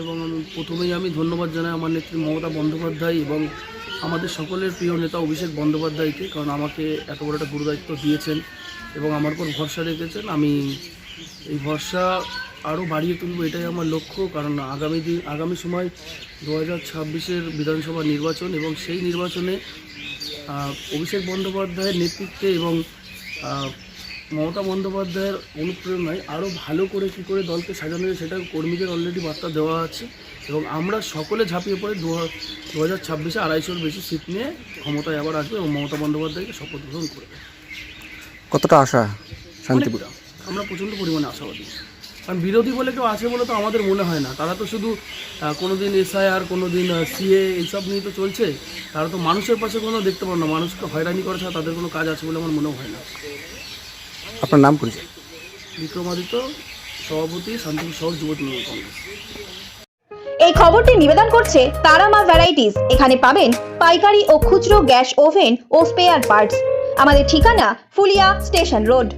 এবং আমি প্রথমেই আমি ধন্যবাদ জানাই আমার নেত্রী মমতা বন্দ্যোপাধ্যায় এবং আমাদের সকলের প্রিয় নেতা অভিষেক বন্দ্যোপাধ্যায়কে, কারণ আমাকে এত বড় একটা গুরুদায়িত্ব দিয়েছেন এবং আমার উপর ভরসা রেখেছেন। আমি এই ভরসা আরও বাড়িয়ে তুলব এটাই আমার লক্ষ্য, কারণ আগামী দিন, আগামী সময় দু হাজার ছাব্বিশের বিধানসভা নির্বাচন এবং সেই নির্বাচনে অভিষেক বন্দ্যোপাধ্যায়ের নেতৃত্বে এবং মমতা বন্দ্যোপাধ্যায়ের অনুপ্রেরণায় আরও ভালো করে কী করে দলকে সাজানো যায় সেটা কর্মীদের অলরেডি বার্তা দেওয়া আছে এবং আমরা সকলে ঝাঁপিয়ে পড়ে দু হাজার ছাব্বিশে আড়াইশোর বেশি সিট নিয়ে ক্ষমতায় আবার আসবে এবং মমতা বন্দ্যোপাধ্যায়কে শপথ গ্রহণ করবে। কতটা আশা শান্তিপুর? আমরা প্রচণ্ড পরিমাণে আশাবাদী। কারণ বিরোধী বলে কেউ আছে বলে তো আমাদের মনে হয় না। তারা তো শুধু কোনো দিন এসআইআর কোনো দিন সিএ এইসব নিয়ে তো চলছে। তারা তো মানুষের পাশে কোনো দেখতে পারে না। মানুষকে হয়রানি করে ছাড়া তাদের কোনো কাজ আছে বলে আমার মনে হয় না। আপনার নাম পরিচয়? বিক্রমাদিত্য সভাপতি শান্তিপুর শহর যুব তৃণমূল কংগ্রেস। এই খবরটি নিবেদন করছে তারামা ভ্যারাইটিস এখানে পাবেন পাইকারি ও খুচরো গ্যাস ওভেন ও স্পেয়ার পার্টস আমাদের ঠিকানা ফুলিয়া স্টেশন রোড।